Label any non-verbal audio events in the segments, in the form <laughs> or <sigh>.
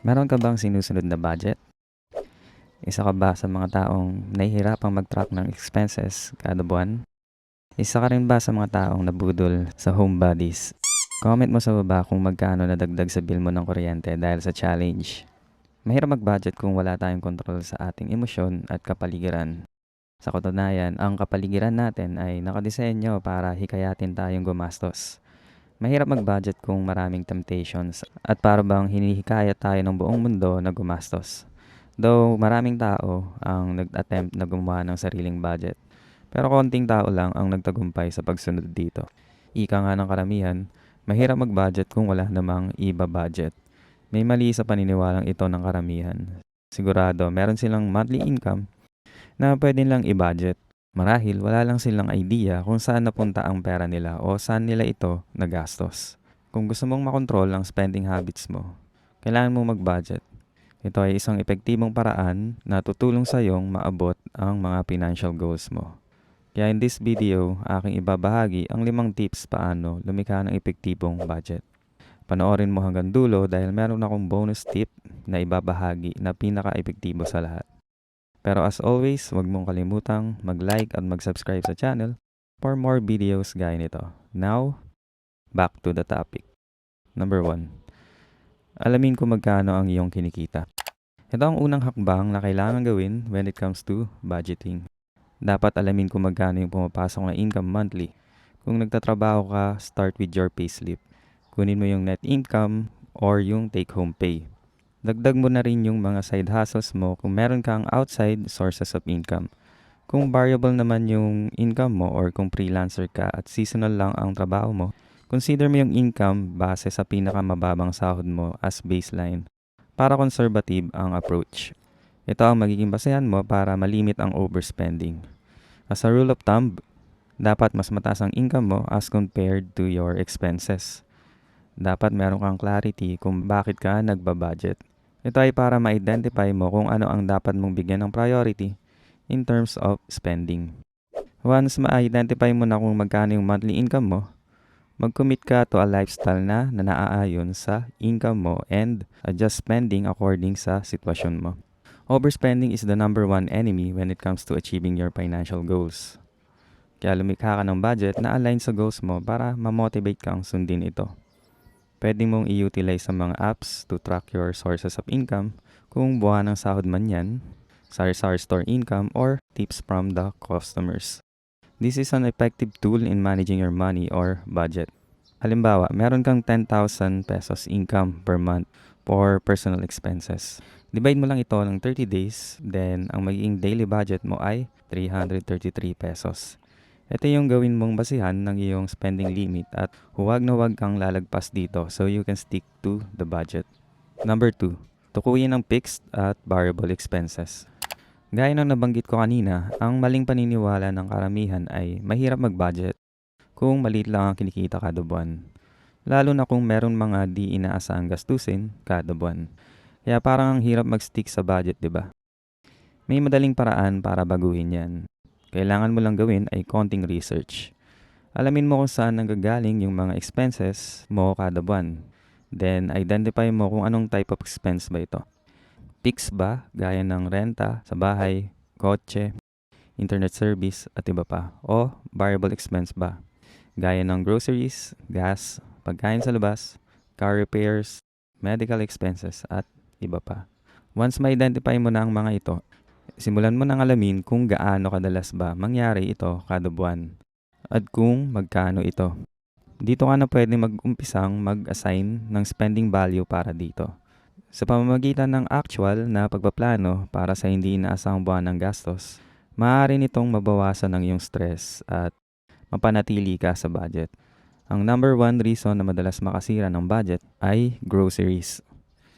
Meron ka bang sinusunod na budget? Isa ka ba sa mga taong nahihirapang mag-track ng expenses kada buwan? Isa ka rin ba sa mga taong nabudol sa home bodies? Comment mo sa baba kung magkano nadagdag sa bill mo ng kuryente dahil sa challenge. Mahirap mag-budget kung wala tayong kontrol sa ating emosyon at kapaligiran. Sa katunayan, ang kapaligiran natin ay nakadisenyo para hikayatin tayong gumastos. Mahirap mag-budget kung maraming temptations at para bang hinihikayat tayo ng buong mundo na gumastos. Though maraming tao ang nag-attempt na gumawa ng sariling budget. Pero konting tao lang ang nagtagumpay sa pagsunod dito. Ika nga ng karamihan, mahirap mag-budget kung wala namang iba-budget. May mali sa paniniwalang ito ng karamihan. Sigurado, meron silang monthly income na pwede lang i-budget. Marahil wala lang silang idea kung saan napunta ang pera nila o saan nila ito nagastos. Kung gusto mong makontrol ang spending habits mo, kailangan mo mag-budget. Ito ay isang epektibong paraan na tutulong sa iyong maabot ang mga financial goals mo. Kaya in this video, aking ibabahagi ang limang tips paano lumikha ng epektibong budget. Panoorin mo hanggang dulo dahil meron akong bonus tip na ibabahagi na pinaka-epektibo sa lahat. Pero as always, huwag mong kalimutang mag-like at mag-subscribe sa channel for more videos gaya nito. Now, back to the topic. Number 1. Alamin kung magkano ang iyong kinikita. Ito ang unang hakbang na kailangan gawin when it comes to budgeting. Dapat alamin kung magkano yung pumapasok na income monthly. Kung nagtatrabaho ka, start with your payslip. Kunin mo yung net income or yung take-home pay. Dagdag mo na rin yung mga side hustles mo kung meron kang outside sources of income. Kung variable naman yung income mo or kung freelancer ka at seasonal lang ang trabaho mo, consider mo yung income base sa pinakamababang sahod mo as baseline para conservative ang approach. Ito ang magiging basehan mo para malimit ang overspending. As a rule of thumb, dapat mas mataas ang income mo as compared to your expenses. Dapat meron kang clarity kung bakit ka nagbabudget. Ito ay para ma-identify mo kung ano ang dapat mong bigyan ng priority in terms of spending. Once ma-identify mo na kung magkano yung monthly income mo, mag-commit ka to a lifestyle na na naaayon sa income mo and adjust spending according sa sitwasyon mo. Overspending is the number one enemy when it comes to achieving your financial goals. Kaya lumikha ka ng budget na align sa goals mo para ma-motivate kang sundin ito. Pwede mong i-utilize sa mga apps to track your sources of income kung buwan ng sahod man yan, sari-sari store income, or tips from the customers. This is an effective tool in managing your money or budget. Halimbawa, meron kang 10,000 pesos income per month for personal expenses. Divide mo lang ito ng 30 days, then ang magiging daily budget mo ay 333 pesos. Ito yung gawin mong basihan ng iyong spending limit at huwag na huwag kang lalagpas dito so you can stick to the budget. Number 2. Tukuyin ang fixed at variable expenses. Gaya ng nabanggit ko kanina, ang maling paniniwala ng karamihan ay mahirap mag-budget kung maliit lang ang kinikita kada buwan. Lalo na kung meron mga di inaasahang gastusin kada buwan. Kaya parang ang hirap mag-stick sa budget, di ba? May madaling paraan para baguhin yan. Kailangan mo lang gawin ay konting research. Alamin mo kung saan nanggagaling yung mga expenses mo kada buwan. Then, identify mo kung anong type of expense ba ito. Fix ba, gaya ng renta sa bahay, kotse, internet service, at iba pa? O variable expense ba, gaya ng groceries, gas, pagkain sa labas, car repairs, medical expenses, at iba pa. Once ma-identify mo na ang mga ito, simulan mo nang alamin kung gaano kadalas ba mangyari ito kada buwan at kung magkano ito. Dito ka na pwede mag-umpisang mag-assign ng spending value para dito. Sa pamamagitan ng actual na pagpaplano para sa hindi inaasahang buwan ng gastos, maaari nitong mabawasan ang iyong stress at mapanatili ka sa budget. Ang number one reason na madalas makasira ng budget ay groceries.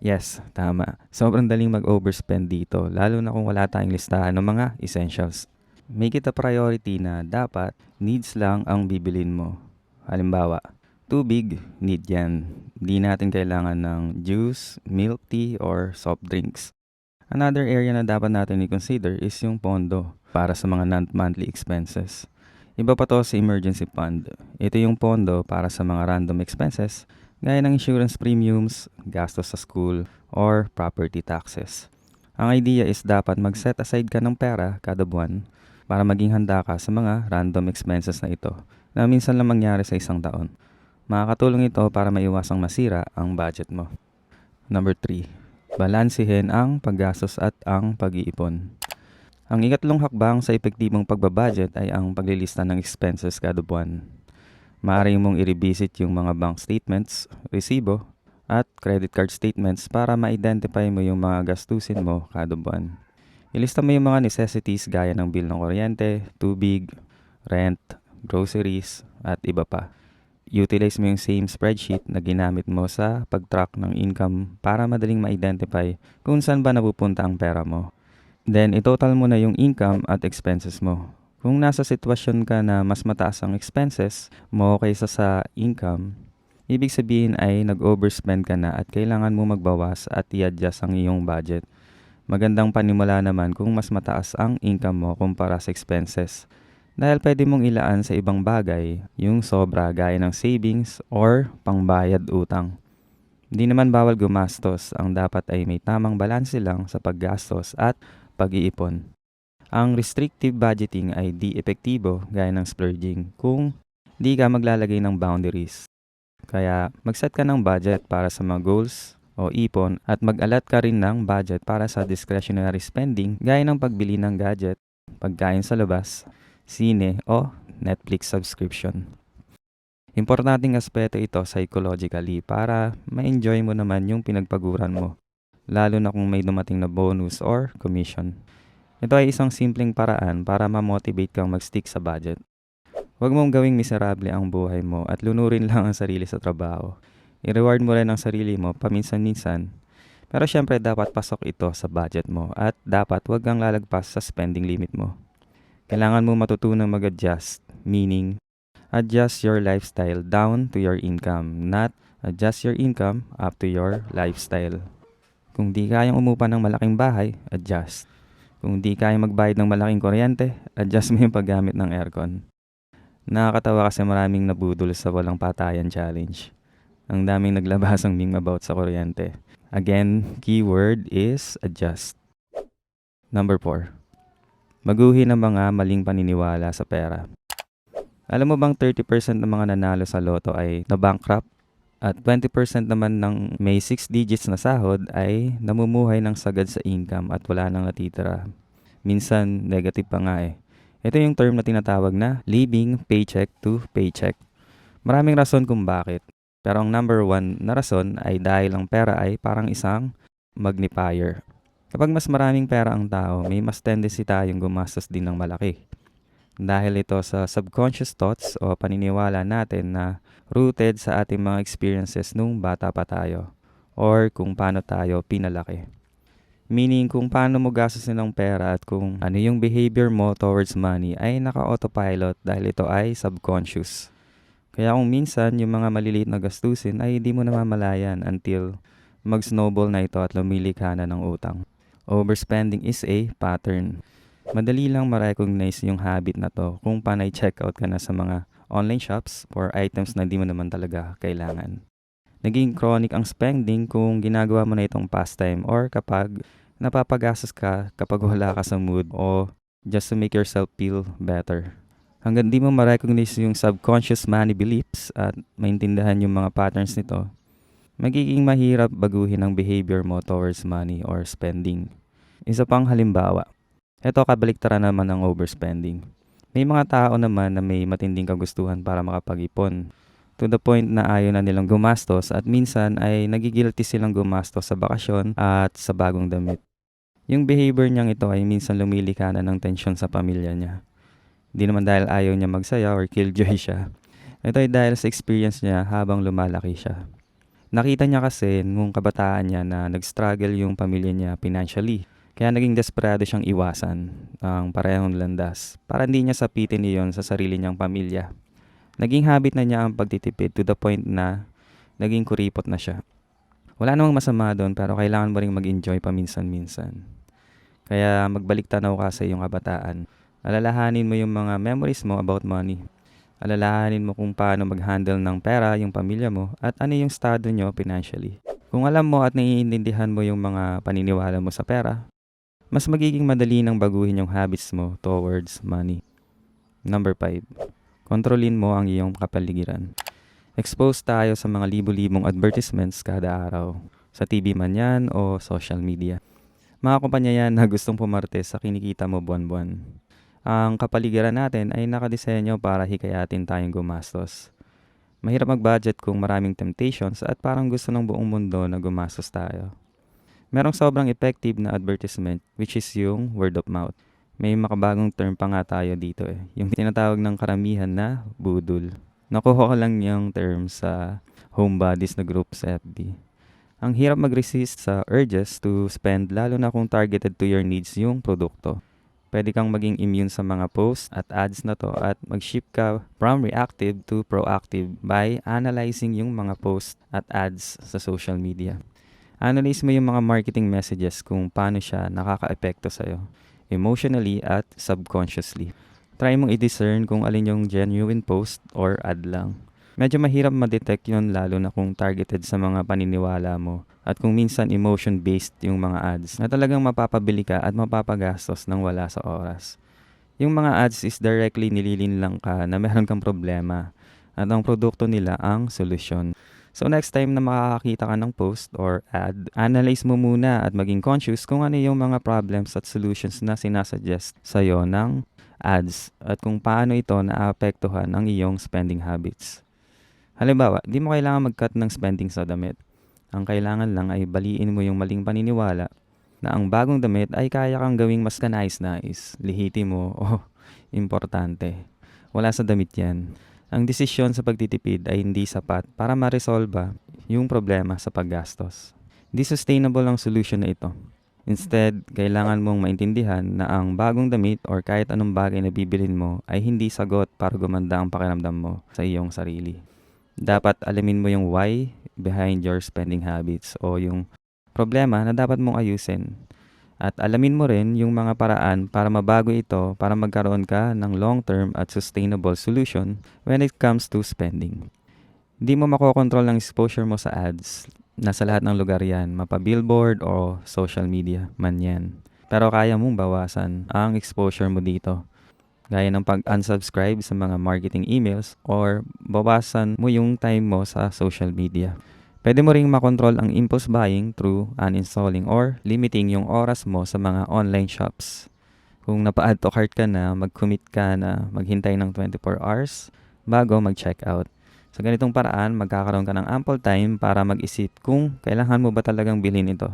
Yes, tama. Sobrang daling mag-overspend dito, lalo na kung wala tayong listahan ng mga essentials. Make it a priority na dapat needs lang ang bibilin mo. Halimbawa, tubig, need yan. Hindi natin kailangan ng juice, milk tea, or soft drinks. Another area na dapat natin i-consider is yung pondo para sa mga non-monthly expenses. Iba pa to sa emergency fund. Ito yung pondo para sa mga random expenses gaya ng insurance premiums, gastos sa school, or property taxes. Ang idea is dapat mag-set aside ka ng pera kada buwan para maging handa ka sa mga random expenses na ito na minsan lang mangyari sa isang taon. Makakatulong ito para maiwasang masira ang budget mo. Number 3. Balansihin ang paggastos at ang pag-iipon. Ang ikatlong hakbang sa epektibong pagbabudget ay ang paglilista ng expenses kada buwan. Maaari mong i-revisit yung mga bank statements, resibo, at credit card statements para ma-identify mo yung mga gastusin mo kada buwan. Ilista mo yung mga necessities gaya ng bill ng kuryente, tubig, rent, groceries, at iba pa. Utilize mo yung same spreadsheet na ginamit mo sa pag-track ng income para madaling ma-identify kung saan ba napupunta ang pera mo. Then, itotal mo na yung income at expenses mo. Kung nasa sitwasyon ka na mas mataas ang expenses mo kaysa sa income, ibig sabihin ay nag-overspend ka na at kailangan mo magbawas at i-adjust ang iyong budget. Magandang panimula naman kung mas mataas ang income mo kumpara sa expenses. Dahil pwede mong ilaan sa ibang bagay yung sobra gaya ng savings or pangbayad utang. Hindi naman bawal gumastos, ang dapat ay may tamang balanse lang sa paggastos at pag-iipon. Ang restrictive budgeting ay di epektibo gaya ng splurging kung di ka maglalagay ng boundaries. Kaya mag-set ka ng budget para sa mga goals o ipon at mag-alat ka rin ng budget para sa discretionary spending gaya ng pagbili ng gadget, pagkain sa labas, sine o Netflix subscription. Importanteng aspeto ito psychologically para ma-enjoy mo naman yung pinagpaguran mo, lalo na kung may dumating na bonus or commission. Ito ay isang simpleng paraan para ma-motivate kang mag-stick sa budget. Huwag mong gawing miserable ang buhay mo at lunurin lang ang sarili sa trabaho. I-reward mo rin ang sarili mo paminsan-minsan. Pero syempre dapat pasok ito sa budget mo at dapat huwag kang lalagpas sa spending limit mo. Kailangan mo matutunang mag-adjust, meaning adjust your lifestyle down to your income, not adjust your income up to your lifestyle. Kung di kayang umupa ng malaking bahay, adjust. Kung di kayang magbayad ng malaking kuryente, adjust mo yung paggamit ng aircon. Nakakatawa kasi maraming nabudol sa walang patayan challenge. Ang daming naglabasang meme about sa kuryente. Again, keyword is adjust. Number 4. Maguhin ang mga maling paniniwala sa pera. Alam mo bang 30% ng mga nanalo sa loto ay na-bankrupt? At 20% naman ng may 6 digits na sahod ay namumuhay ng sagad sa income at wala nang natitira. Minsan, negative pa nga eh. Ito yung term na tinatawag na living paycheck to paycheck. Maraming rason kung bakit. Pero ang number one na rason ay dahil ang pera ay parang isang magnifier. Kapag mas maraming pera ang tao, may mas tendency tayong gumastos din ng malaki. Dahil ito sa subconscious thoughts o paniniwala natin na rooted sa ating mga experiences nung bata pa tayo or kung paano tayo pinalaki. Meaning kung paano mo gastusin ng pera at kung ano yung behavior mo towards money ay naka-autopilot dahil ito ay subconscious. Kaya kung minsan yung mga maliliit na gastusin ay hindi mo namamalayan until mag-snowball na ito at lumili ka na ng utang. Overspending is a pattern. Madali lang ma-recognize yung habit na to kung panay checkout ka na sa mga online shops for items na di mo naman talaga kailangan. Naging chronic ang spending kung ginagawa mo na itong pastime or kapag napapagastos ka kapag wala ka sa mood o just to make yourself feel better. Hanggang di mo ma-recognize yung subconscious money beliefs at maintindihan yung mga patterns nito, magiging mahirap baguhin ang behavior mo towards money or spending. Isa pang halimbawa, ito kabaliktaran naman ng overspending. May mga tao naman na may matinding kagustuhan para makapag-ipon to the point na ayaw na nilang gumastos at minsan ay nagigilty silang gumastos sa bakasyon at sa bagong damit. Yung behavior niyang ito ay minsan lumilika na ng tensyon sa pamilya niya. Hindi naman dahil ayaw niya magsaya or killjoy siya. Ito ay dahil sa experience niya habang lumalaki siya. Nakita niya kasi nung kabataan niya na nag-struggle yung pamilya niya financially. Kaya naging desperado siyang iwasan ang parehong landas para hindi niya sapitin iyon sa sarili niyang pamilya. Naging habit na niya ang pagtitipid to the point na naging kuripot na siya. Wala namang masama doon pero kailangan mo ring mag-enjoy paminsan-minsan. Kaya magbalik tanaw ka sa iyong kabataan. Alalahanin mo yung mga memories mo about money. Alalahanin mo kung paano mag-handle ng pera yung pamilya mo at ano yung estado nyo financially. Kung alam mo at naiintindihan mo yung mga paniniwala mo sa pera, mas magiging madali nang baguhin yung habits mo towards money. Number 5. Kontrolin mo ang iyong kapaligiran. Expose tayo sa mga libu-libong advertisements kada araw. Sa TV man yan o social media. Mga kumpanya yan na gustong pumarte sa kinikita mo buwan-buwan. Ang kapaligiran natin ay nakadisenyo para hikayatin tayong gumastos. Mahirap mag-budget kung maraming temptations at parang gusto ng buong mundo na gumastos tayo. Merong sobrang effective na advertisement which is yung word of mouth. May makabagong term pa nga tayo dito eh. Yung tinatawag ng karamihan na budol. Nakuha ko lang yung term sa homebodies na group sa FB. Ang hirap mag-resist sa urges to spend lalo na kung targeted to your needs yung produkto. Pwede kang maging immune sa mga posts at ads na to at mag-shift ka from reactive to proactive by analyzing yung mga posts at ads sa social media. Analyze mo yung mga marketing messages kung paano siya nakaka-epekto sa'yo, emotionally at subconsciously. Try mong i-discern kung alin yung genuine post or ad lang. Medyo mahirap ma-detect yun lalo na kung targeted sa mga paniniwala mo at kung minsan emotion-based yung mga ads na talagang mapapabili ka at mapapagastos ng wala sa oras. Yung mga ads is directly nililin lang ka na meron kang problema at ang produkto nila ang solusyon. So next time na makakakita ka ng post or ad, analyze mo muna at maging conscious kung ano yung mga problems at solutions na sinasuggest sa'yo ng ads at kung paano ito naapektuhan ang iyong spending habits. Halimbawa, di mo kailangan mag-cut ng spending sa damit. Ang kailangan lang ay baliin mo yung maling paniniwala na ang bagong damit ay kaya kang gawing mas kanais-nais, lihiti mo <laughs> o importante. Wala sa damit yan. Ang desisyon sa pagtitipid ay hindi sapat para ma-resolve yung problema sa paggastos. Hindi sustainable ang solution na ito. Instead, kailangan mong maintindihan na ang bagong damit or kahit anong bagay na bibilin mo ay hindi sagot para gumanda ang pakiramdam mo sa iyong sarili dapat alamin mo yung why behind your spending habits o yung problema na dapat mong ayusin. At alamin mo rin yung mga paraan para mabago ito para magkaroon ka ng long-term at sustainable solution when it comes to spending. Hindi mo makokontrol ang exposure mo sa ads. Nasa lahat ng lugar yan, mapa-billboard o social media man yan. Pero kaya mong bawasan ang exposure mo dito gaya ng pag-unsubscribe sa mga marketing emails or bawasan mo yung time mo sa social media. Pwede mo ring makontrol ang impulse buying through uninstalling or limiting yung oras mo sa mga online shops. Kung napa-add to cart ka na, mag-commit ka na maghintay ng 24 hours bago mag-check out. Sa ganitong paraan, magkakaroon ka ng ample time para mag-isip kung kailangan mo ba talagang bilhin ito.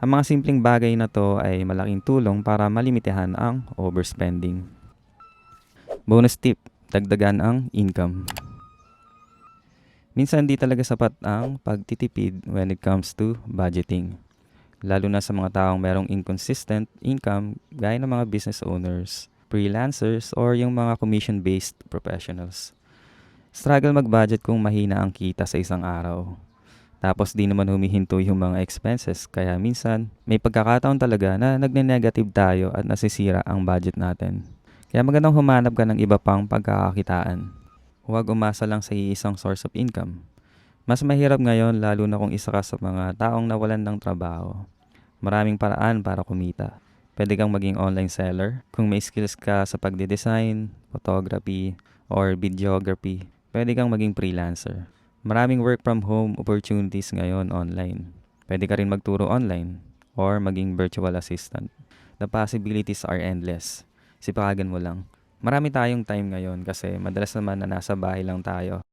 Ang mga simpleng bagay na to ay malaking tulong para malimitahan ang overspending. Bonus tip, dagdagan ang income. Minsan di talaga sapat ang pagtitipid when it comes to budgeting. Lalo na sa mga taong merong inconsistent income gaya ng mga business owners, freelancers, or yung mga commission-based professionals. Struggle mag-budget kung mahina ang kita sa isang araw. Tapos di naman humihinto yung mga expenses kaya minsan may pagkakataon talaga na nagne-negative tayo at nasisira ang budget natin. Kaya magandang humanap ka ng iba pang pagkakakitaan. Huwag umasa lang sa iisang source of income. Mas mahirap ngayon lalo na kung isa ka sa mga taong nawalan ng trabaho. Maraming paraan para kumita. Pwede kang maging online seller kung may skills ka sa pagde-design, photography, or videography. Pwede kang maging freelancer. Maraming work from home opportunities ngayon online. Pwede ka rin magturo online or maging virtual assistant. The possibilities are endless sipagan mo lang. Marami tayong time ngayon kasi madalas naman na nasa bahay lang tayo.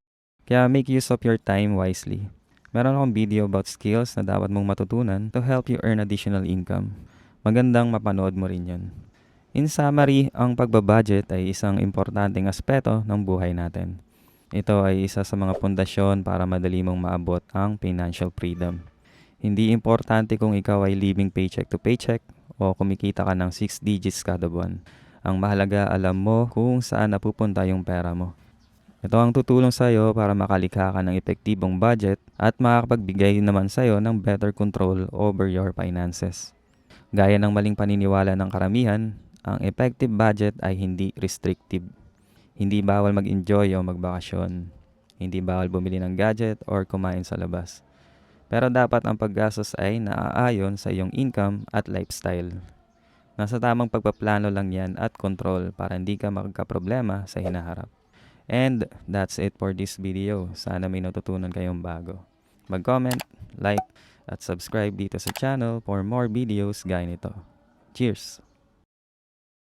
Kaya make use of your time wisely. Meron akong video about skills na dapat mong matutunan to help you earn additional income. Magandang mapanood mo rin yun. In summary, ang pagbabudget ay isang importanteng aspeto ng buhay natin. Ito ay isa sa mga pundasyon para madali mong maabot ang financial freedom. Hindi importante kung ikaw ay living paycheck to paycheck o kumikita ka ng 6 digits kada buwan. Ang mahalaga alam mo kung saan napupunta yung pera mo. Ito ang tutulong sa iyo para makalikha ka ng epektibong budget at makakapagbigay naman sa iyo ng better control over your finances. Gaya ng maling paniniwala ng karamihan, ang effective budget ay hindi restrictive. Hindi bawal mag-enjoy o magbakasyon. Hindi bawal bumili ng gadget or kumain sa labas. Pero dapat ang paggastos ay naaayon sa iyong income at lifestyle. Nasa tamang pagpaplano lang yan at control para hindi ka magkaproblema sa hinaharap. And that's it for this video. Sana may natutunan kayong bago. Mag-comment, like, at subscribe dito sa channel for more videos gaya nito. Cheers!